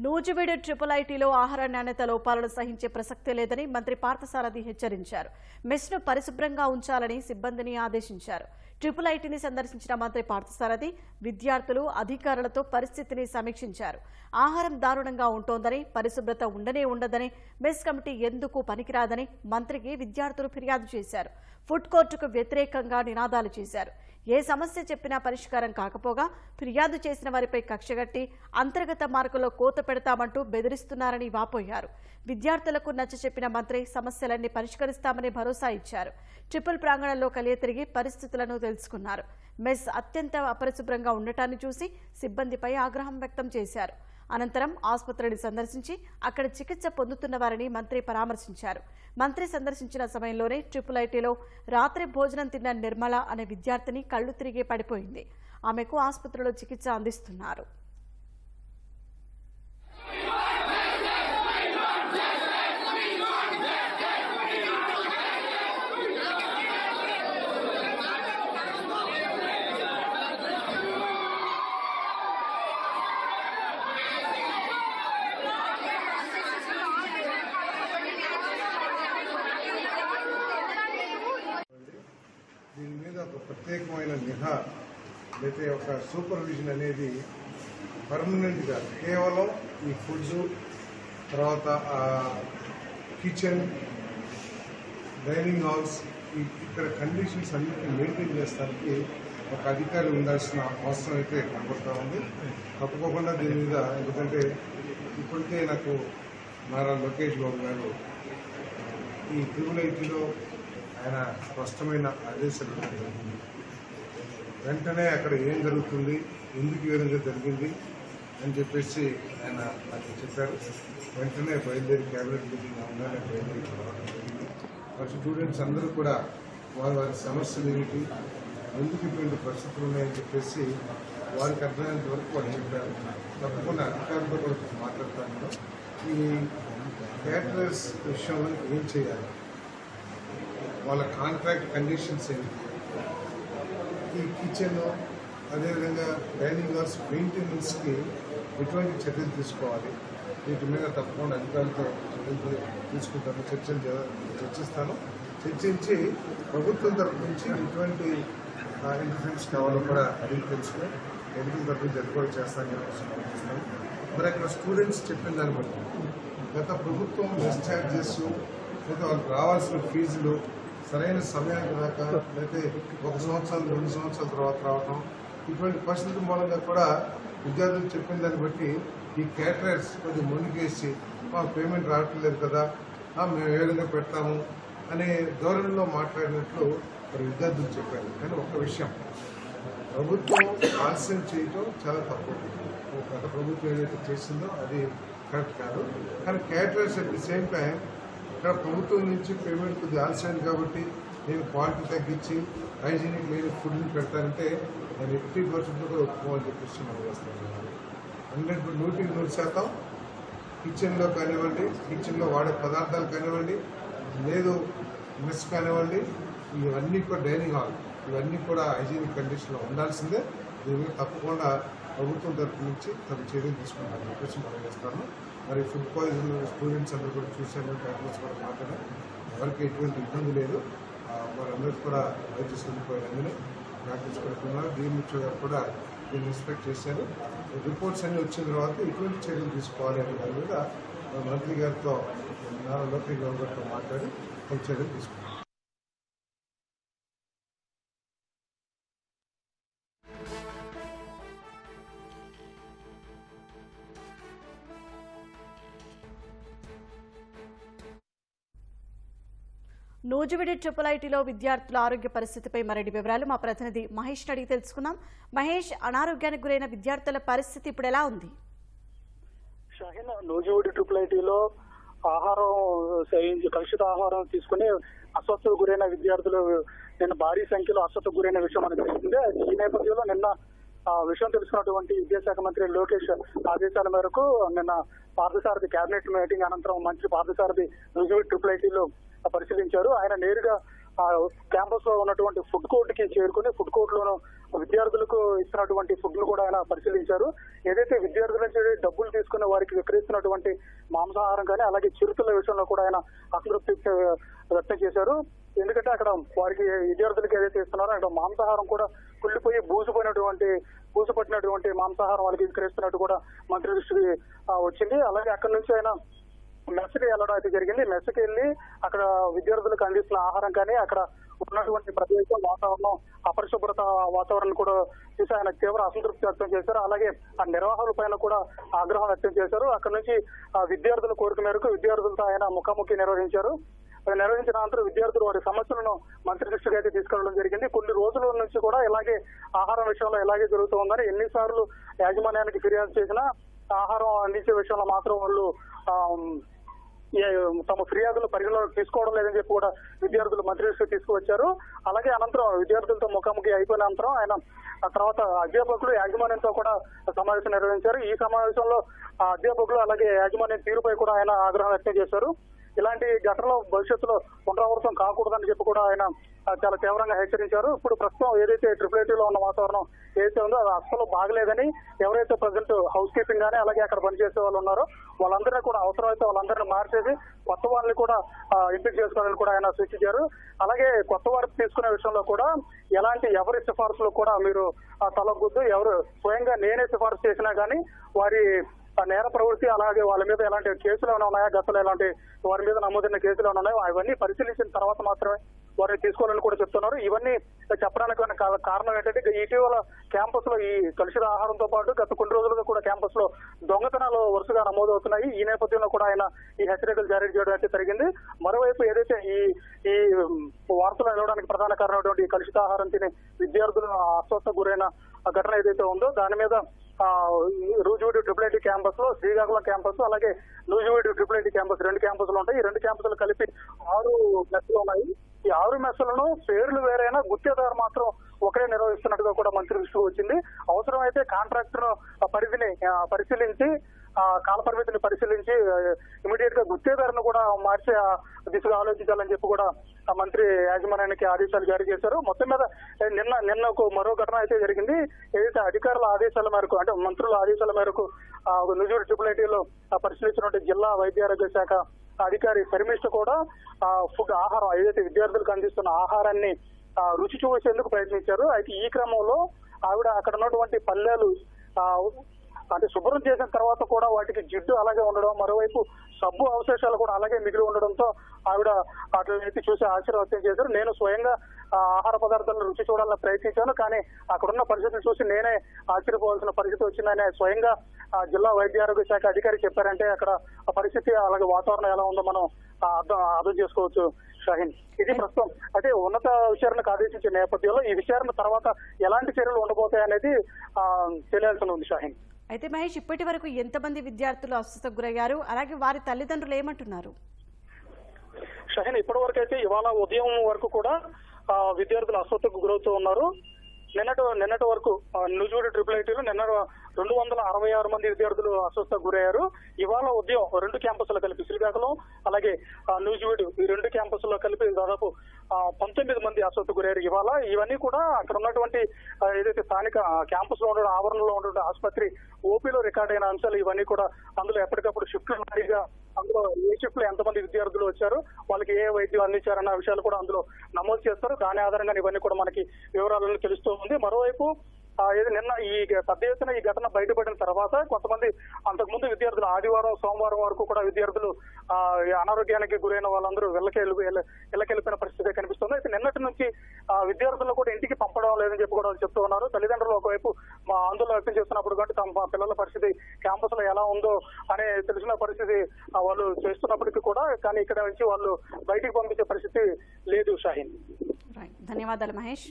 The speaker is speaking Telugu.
నూజివీడు ట్రిపుల్ ఐటీలో ఆహార నాణ్యత లోపాలను సహించే ప్రసక్తే లేదని మంత్రి పార్థసారథి హెచ్చరించారు. మెస్ను పరిశుభ్రంగా ఉంచాలని సిబ్బందిని ఆదేశించారు. ట్రిపుల్ ఐటీని సందర్శించిన మంత్రి పార్థసారథి విద్యార్థులు అధికారులతో పరిస్థితిని సమీక్షించారు. ఆహారం దారుణంగా ఉంటోందని పరిశుభ్రత ఉండనే ఉండదని మెస్ కమిటీ ఎందుకు పనికిరాదని మంత్రికి విద్యార్థులు ఫిర్యాదు చేశారు. ఫుడ్ కోర్టుకు వ్యతిరేకంగా నినాదాలు చేశారు. ఏ సమస్య చెప్పినా పరిష్కారం కాకపోగా ఫిర్యాదు చేసిన వారిపై కక్షగట్టి అంతర్గత మార్గంలో కోత పెడతామంటూ బెదిరిస్తున్నారని వాపోయారు. విద్యార్థులకు నచ్చ చెప్పిన మంత్రి సమస్యలన్నీ పరిష్కరిస్తామని భరోసా ఇచ్చారు. ట్రిపుల్ ప్రాంగణంలో కలియతిరిగి పరిస్థితులను తెలుసుకున్నారు. మెస్ అత్యంత అపరిశుభ్రంగా ఉండటాన్ని చూసి సిబ్బందిపై ఆగ్రహం వ్యక్తం చేశారు. అనంతరం ఆసుపత్రిని సందర్శించి అక్కడ చికిత్స పొందుతున్న వారిని మంత్రి పరామర్శించారు. మంత్రి సందర్శించిన సమయంలోనే ట్రిపుల్ ఐటీలో రాత్రి భోజనం తిన్న నిర్మల అనే విద్యార్థిని కళ్ళు తిరిగి పడిపోయింది. ఆమెకు ఆసుపత్రిలో చికిత్స అందిస్తున్నారు దీని మీద ఒక ప్రత్యేకమైన నిఘా అయితే ఒక సూపర్విజన్ అనేది పర్మనెంట్గా కేవలం ఈ ఫుడ్స్ తర్వాత కిచెన్ డైనింగ్ హాల్స్ ఈ ఇక్కడ కండిషన్స్ అన్నిటిని మెయింటైన్ చేస్తానికి ఒక అధికారి ఉండాల్సిన అవసరం అయితే కనబడుతూ ఉంది తప్పకోకుండా దీని మీద ఎందుకంటే ఇప్పటికే నాకు నారా లోకేష్ బాబు గారు ఈ ట్రిపుల్ ఐటీలో ఆయన స్పష్టమైన ఆదేశాలు జరిగింది. వెంటనే అక్కడ ఏం జరుగుతుంది ఎందుకు ఈ విధంగా జరిగింది అని చెప్పేసి ఆయన నాకు చెప్పారు. వెంటనే బయలుదేరి క్యాబినెట్ మీటింగ్ అవగానే బయలుదేరి రావడం జరిగింది. మరి స్టూడెంట్స్ అందరూ కూడా వారి వారి సమస్యలు ఏమిటి ఎందుకు ఇటువంటి పరిస్థితులు ఉన్నాయని చెప్పేసి వారికి అర్థమైనంత వరకు వాళ్ళు చెప్పారు. తప్పకుండా అధికారులతో కూడా మాట్లాడతాను. ఈ క్యాటరర్స్ విషయంలో ఏం చేయాలి? వాళ్ళ కాంట్రాక్ట్ కండిషన్స్ ఏంటి కిచెన్ అదేవిధంగా డైనింగ్ హాల్స్ మెయింటెనెన్స్కి ఎటువంటి చర్యలు తీసుకోవాలి? వీటి మీద తప్పకుండా అధికారులతో చర్యలు తీసుకుంటాను చర్చలు చర్చిస్తాను. చర్చించి ప్రభుత్వం తరపు నుంచి ఎటువంటి ఇంటర్ఫెన్స్ కావాలో కూడా అడిగి తెలుసుకుని ప్రభుత్వం తరపు నుంచి అది చేస్తానని చెప్పేసి మరి అక్కడ స్టూడెంట్స్ చెప్పిన దాన్ని బట్టి గత ప్రభుత్వం బస్ ఛార్జెస్ లేదా వాళ్ళకి రావాల్సిన ఫీజులు సరైన సమయానికి రాక లేకపోతే ఒక సంవత్సరం రెండు సంవత్సరాల తర్వాత రావటం ఇటువంటి పరిస్థితుల మూలంగా కూడా విద్యార్థులు చెప్పిన దాన్ని బట్టి ఈ క్యాటరర్స్ కొంచెం ముందుకేసి మాకు పేమెంట్ రావట్లేదు కదా మేము ఏ విధంగా పెడతాము? అనే ధోరణిలో మాట్లాడినట్లు మరి విద్యార్థులు చెప్పారు. కానీ ఒక విషయం ప్రభుత్వం ఆలస్యం చేయటం చాలా తప్పు. గత ప్రభుత్వం ఏదైతే చేసిందో అది కరెక్ట్ కాదు. కానీ caterers at the same time ఇక్కడ ప్రభుత్వం నుంచి పేమెంట్ కొద్దిగా కాబట్టి నేను క్వాలిటీ తగ్గించి హైజీనిక్ లేని ఫుడ్ని పెడతానంటే నేను ఎయిటీ పర్సెంట్ కూడా ఒప్పుకోవాలని చెప్పేసి మనం వేస్తాను హండ్రెడ్ నూటికి నూరు శాతం కిచెన్లో కానివ్వండి కిచెన్లో వాడే పదార్థాలు కానివ్వండి లేదు మెస్ కానివ్వండి ఇవన్నీ కూడా డైనింగ్ హాల్ ఇవన్నీ కూడా హైజీనిక్ కండిషన్లో ఉండాల్సిందే. దీని తప్పకుండా ప్రభుత్వం తరపు నుంచి తమ చర్యలు తీసుకుంటామని చెప్పేసి మనం చేస్తాను మరి ఫుడ్ పాయిజన్ స్టూడెంట్స్ అందరూ కూడా చూశాను పేపర్స్ కూడా మాట్లాడడం ఎవరికి ఎటువంటి ఇబ్బంది లేదు. ఆ, వారందరికీ కూడా వైద్య సదుపాయాలు అందినాయి ప్రాక్టీస్ పెడుతున్నారు డిఎంహెచ్ఓ గారు కూడా దీన్ని ఇన్స్పెక్ట్ చేశారు. రిపోర్ట్స్ అన్ని వచ్చిన తర్వాత ఎటువంటి చర్యలు తీసుకోవాలి అనే దాని మీద మంత్రి గారితో నారా లోకేష్ బాబు గారితో మాట్లాడి చర్యలు తీసుకున్నాం నూజివిడి ట్రిపుల్ ఐటీలో విద్యార్థుల ఆరోగ్య పరిస్థితిపై మరిన్ని వివరాలు మా ప్రతినిధి మహేష్ అడిగి తెలుసుకుందాం. మహేష్ అనారోగ్యానికి గురైన విద్యార్థుల పరిస్థితి ఇప్పుడు ఎలా ఉంది? షాహిన్ నూజివీడి ట్రిపుల్ ఐటీలో ఆహారం కలుషిత ఆహారం తీసుకుని అస్వస్థతకు గురైన విద్యార్థులు నిన్న భారీ సంఖ్యలో అస్వస్థతకు గురైన విషయం మనకు తెలిసిందే. ఈ నేపథ్యంలో నిన్న ఆ విషయం తెలుసుకున్నటువంటి విద్యాశాఖ మంత్రి లోకేష్ ఆదేశాల మేరకు నిన్న పార్థసారథి కేబినెట్ మీటింగ్ అనంతరం మంత్రి పార్థసారథి నూజివిడి ట్రిపుల్ ఐటీలో పరిశీలించారు. ఆయన నేరుగా ఆ క్యాంపస్లో ఉన్నటువంటి ఫుడ్ కోర్ట్కి చేరుకుని ఫుడ్ కోర్ట్ లోను విద్యార్థులకు ఇస్తున్నటువంటి ఫుడ్ను కూడా ఆయన పరిశీలించారు. ఏదైతే విద్యార్థుల నుంచి డబ్బులు తీసుకున్న వారికి విక్రయిస్తున్నటువంటి మాంసాహారం కానీ అలాగే చిరుతుల విషయంలో కూడా ఆయన అసంతృప్తి వ్యక్తం చేశారు. ఎందుకంటే అక్కడ వారికి విద్యార్థులకు ఏదైతే ఇస్తున్నారో అక్కడ మాంసాహారం కూడా కుళ్ళిపోయి బూసిపోయినటువంటి బూజు పట్టినటువంటి మాంసాహారం వాళ్ళకి విక్రయిస్తున్నట్టు కూడా మంత్రి దృష్టికి వచ్చింది. అలాగే అక్కడి నుంచి ఆయన మెస్కి వెళ్ళడం అయితే జరిగింది. మెస్కి వెళ్ళి అక్కడ విద్యార్థులకు అందిస్తున్న ఆహారం కానీ అక్కడ ఉన్నటువంటి ప్రదేశం వాతావరణం అపరిశుభ్రత వాతావరణం కూడా చూసి ఆయన తీవ్ర అసంతృప్తి వ్యక్తం చేశారు. అలాగే ఆ నిర్వాహకుల పైన కూడా ఆగ్రహం వ్యక్తం చేశారు. అక్కడ నుంచి విద్యార్థుల కోరిక మేరకు విద్యార్థులతో ఆయన ముఖాముఖి నిర్వహించారు. నిర్వహించిన అనంతరం విద్యార్థులు వారి సమస్యలను మంత్రి దృష్టికి అయితే తీసుకెళ్ళడం జరిగింది. కొన్ని రోజుల నుంచి కూడా ఇలాగే ఆహారం విషయంలో ఇలాగే జరుగుతూ ఉందని ఎన్నిసార్లు యాజమాన్యానికి ఫిర్యాదు చేసినా ఆహారం అందించే విషయంలో మాత్రం వాళ్ళు తమ ఫిర్యాదులు పరిగణలో తీసుకోవడం లేదని చెప్పి కూడా విద్యార్థులు మంత్రి దృష్టికి తీసుకువచ్చారు. అలాగే అనంతరం విద్యార్థులతో ముఖాముఖి అయిపోయిన అనంతరం ఆయన ఆ తర్వాత అధ్యాపకులు యాజమాన్యంతో కూడా సమావేశం నిర్వహించారు. ఈ సమావేశంలో ఆ అధ్యాపకులు అలాగే యాజమాన్యం తీరుపై కూడా ఆయన ఆగ్రహం వ్యక్తం చేశారు. ఇలాంటి ఘటనలు భవిష్యత్తులో పునరావృతం కాకూడదని చెప్పి కూడా ఆయన చాలా తీవ్రంగా హెచ్చరించారు. ఇప్పుడు ప్రస్తుతం ఏదైతే ట్రిపుల్లో ఉన్న వాతావరణం ఏదైతే ఉందో అది అస్సలు బాగలేదని ఎవరైతే ప్రజెంట్ హౌస్ కీపింగ్ గానీ అలాగే అక్కడ పనిచేసే వాళ్ళు ఉన్నారో వాళ్ళందరినీ కూడా అవసరమైతే వాళ్ళందరినీ మార్చేసి కొత్త వాళ్ళని కూడా ఎంపిక చేసుకోవాలని కూడా ఆయన సూచించారు. అలాగే కొత్త వారికి తీసుకునే విషయంలో కూడా ఎలాంటి ఎవరి సిఫార్సులు కూడా మీరు తలగొద్దు ఎవరు స్వయంగా నేనే సిఫార్సు చేసినా గానీ వారి నేర ప్రవృత్తి అలాగే వాళ్ళ మీద ఎలాంటి కేసులు ఏమైనా ఉన్నాయా? గతంలో ఎలాంటి వారి మీద నమోదైన కేసులు ఏమైనా ఉన్నాయో? అవన్నీ పరిశీలించిన తర్వాత మాత్రమే వారిని తీసుకోవాలని కూడా చెప్తున్నారు. ఇవన్నీ చెప్పడానికి కారణం ఏంటంటే ఇటీవల క్యాంపస్లో ఈ కలుషిత ఆహారంతో పాటు గత కొన్ని రోజులుగా కూడా క్యాంపస్లో దొంగతనాలు వరుసగా నమోదవుతున్నాయి. ఈ నేపథ్యంలో కూడా ఆయన ఈ హెచ్చరికలు జారీ చేయడం అయితే జరిగింది. మరోవైపు ఏదైతే ఈ ఈ వార్తలు వెళ్ళడానికి ప్రధాన కారణమైనటువంటి కలుషిత ఆహారం తినే విద్యార్థులు అస్వస్థ గురైన ఆ ఘటన ఏదైతే ఉందో దాని మీద రూజువీడి ట్రిపుల్ ఐటీ క్యాంపస్లో శ్రీకాకుళం క్యాంపస్ అలాగే నూజువీడి ట్రిపుల్ ఐటీ క్యాంపస్ రెండు క్యాంపస్లు ఉంటాయి. ఈ రెండు క్యాంపస్లు కలిపి ఆరు మెస్సులు ఉన్నాయి. ఈ ఆరు మెస్సులను పేర్లు వేరైనా గుత్తేదారు మాత్రం ఒకరే నిర్వహిస్తున్నట్టుగా కూడా మంత్రి దృష్టికి వచ్చింది. అవసరమైతే కాంట్రాక్టర్ పరిధిని పరిశీలించి కాల పరిమితిని పరిశీలించి ఇమీడియట్గా గుత్తేదారును కూడా మార్చే దిశగా ఆలోచించాలని చెప్పి కూడా ఆ మంత్రి యాజమాన్యానికి ఆదేశాలు జారీ చేశారు. మొత్తం మీద నిన్న నిన్న ఒక మరో ఘటన అయితే జరిగింది. ఏదైతే అధికారుల ఆదేశాల మేరకు అంటే మంత్రుల ఆదేశాల మేరకు ఆ, నుజూరు ట్రిపుల్ ఐటీలో పరిశీలించినటువంటి జిల్లా వైద్య ఆరోగ్య శాఖ అధికారి శర్మిష్ట కూడా ఆ ఫుడ్ ఆహారం ఏదైతే విద్యార్థులకు అందిస్తున్న ఆహారాన్ని రుచి చూసేందుకు ప్రయత్నించారు. అయితే ఈ క్రమంలో ఆవిడ అక్కడ ఉన్నటువంటి పల్లెలు ఆ, అంటే శుభ్రం చేసిన తర్వాత కూడా వాటికి జిడ్డు అలాగే ఉండడం మరోవైపు సబ్బు అవశేషాలు కూడా అలాగే మిగిలి ఉండడంతో ఆవిడ వాటిని చూసి ఆశ్చర్యం వ్యక్తం చేశారు. నేను స్వయంగా ఆహార పదార్థాలను రుచి చూడాలని ప్రయత్నించాను కానీ అక్కడున్న పరిస్థితులు చూసి నేనే ఆశ్చర్యపోవాల్సిన పరిస్థితి వచ్చిందని స్వయంగా జిల్లా వైద్య ఆరోగ్య శాఖ అధికారి చెప్పారంటే అక్కడ పరిస్థితి అలాగే వాతావరణం ఎలా ఉందో మనం అర్థం అర్థం చేసుకోవచ్చు షాహిన్. ఇది ప్రస్తుతం అయితే ఉన్నత విచారణకు ఆదేశించిన నేపథ్యంలో ఈ విచారణ తర్వాత ఎలాంటి చర్యలు ఉండబోతాయి అనేది తెలియాల్సి ఉంది షాహిన్. అయితే మహేష్ ఇప్పటి వరకు ఎంతమంది విద్యార్థులు అస్వస్థకు గురయ్యారు? అలాగే వారి తల్లిదండ్రులు ఏమంటున్నారు? షహీన్ ఇప్పటి వరకు అయితే ఇవాళ ఉదయం వరకు కూడా విద్యార్థులు అస్వస్థకు గురవుతూ ఉన్నారు. నిన్నటి నిన్నటి వరకు ఆ, ట్రిపుల్ ఐటీలో నిన్న రెండు వందల అరవై ఆరు మంది విద్యార్థులు అస్వస్థ గురయ్యారు. ఇవాళ ఉదయం రెండు క్యాంపస్లో కలిపి శ్రీకాకుళం అలాగే నూజివీడు ఈ రెండు క్యాంపస్లో కలిపి దాదాపు పంతొమ్మిది మంది అస్వస్థకు గురయ్యారు. ఇవాళ ఇవన్నీ కూడా అక్కడ ఉన్నటువంటి ఏదైతే స్థానిక క్యాంపస్లో ఉన్న ఆవరణలో ఉన్నటువంటి ఆసుపత్రి ఓపీలో రికార్డ్ అయిన అంశాలు ఇవన్నీ కూడా అందులో ఎప్పటికప్పుడు షిఫ్ట్ వారీగా అందులో ఏ షిఫ్ట్లో ఎంతమంది విద్యార్థులు వచ్చారు వాళ్ళకి ఏ వైద్యం అందించారన్న విషయాలు కూడా అందులో నమోదు చేస్తారు. దాని ఆధారంగా ఇవన్నీ కూడా మనకి వివరాలను తెలుస్తూ ఉంది. మరోవైపు నిన్న ఈ పెద్ద ఎత్తున ఈ ఘటన బయటపడిన తర్వాత కొంతమంది అంతకుముందు విద్యార్థులు ఆదివారం సోమవారం వరకు కూడా విద్యార్థులు అనారోగ్యానికి గురైన వాళ్ళందరూ వెళ్ళకెళ్ళి వెళ్ళకెళ్ళిపోయిన పరిస్థితి కనిపిస్తుంది. అయితే నిన్నటి నుంచి విద్యార్థులను కూడా ఇంటికి పంపడం లేదని చెప్పి కూడా వాళ్ళు చెప్తూ ఉన్నారు. తల్లిదండ్రులు ఒకవైపు మా ఆందోళన వ్యక్తం చేస్తున్నప్పుడు కానీ తమ పిల్లల పరిస్థితి క్యాంపస్లో ఎలా ఉందో అనే తెలిసిన పరిస్థితి వాళ్ళు చేస్తున్నప్పటికీ కూడా కానీ ఇక్కడ నుంచి వాళ్ళు బయటికి పంపించే పరిస్థితి లేదు షాహీన్. ధన్యవాదాలు మహేష్.